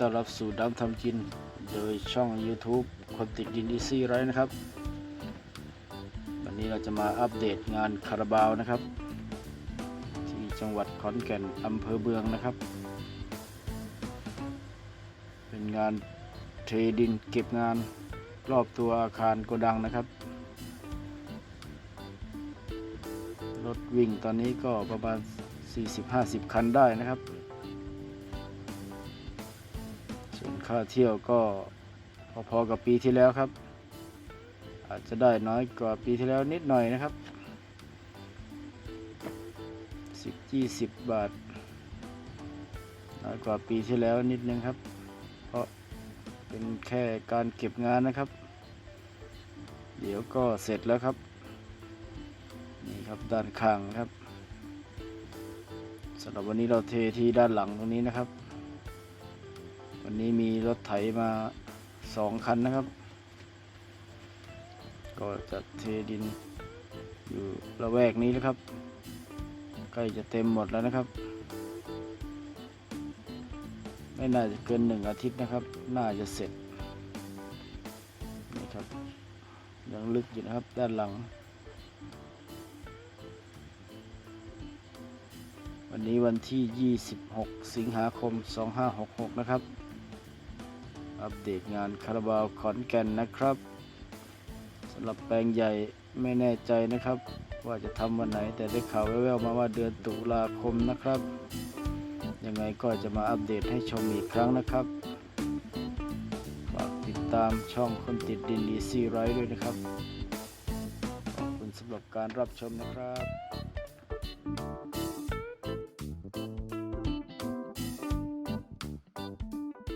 ต้อนรับสู่ดำทำกิน โดยช่อง YouTube คนติดดินอีซี่ไรนะครับ วันนี้เราจะมาอัปเดตงานคาราบาวนะครับ ที่จังหวัดขอนแก่นอำเภอเบืองนะครับ เป็นงานเทดินเก็บงานรอบตัวอาคารโกดังนะครับ รถวิ่งตอนนี้ก็ประมาณ 40-50 คันได้นะครับ ค่าเที่ยวก็พอๆกับปีที่แล้วครับ อาจจะได้น้อยกว่าปีที่แล้วนิดหน่อยนะครับ 10-20 บาท น้อยกว่าปีที่แล้วนิดนึงครับ เพราะเป็นแค่การเก็บงานนะครับ เดี๋ยวก็เสร็จแล้วครับนี่ครับด้านข้างครับสำหรับวันนี้เราเทที่ด้านหลังตรงนี้นะครับ วันนี้มีรถไถมาสองคันนะครับ ก็จะเทดินอยู่ละแวกนี้นะครับ ใกล้จะเต็มหมดแล้วนะครับ ไม่น่าจะเกินหนึ่งอาทิตย์นะครับ น่าจะเสร็จนี่ครับยังลึกอยู่นะครับด้านหลัง วันนี้วันที่ 26 สิงหาคม 2566 นะครับ อัปเดตงานคาราบาวขอนแก่นนะครับสำหรับแปลงใหญ่ไม่แน่ใจนะครับ ว่าจะทำวันไหนแต่ได้ข่าวแว่วๆมาว่าเดือนตุลาคมนะครับ ยังไงก็จะมาอัปเดตให้ชมอีกครั้งนะครับฝากติดตามช่องคนติดดินดีซีไรด้วยนะครับขอบคุณสำหรับการรับชมนะครับ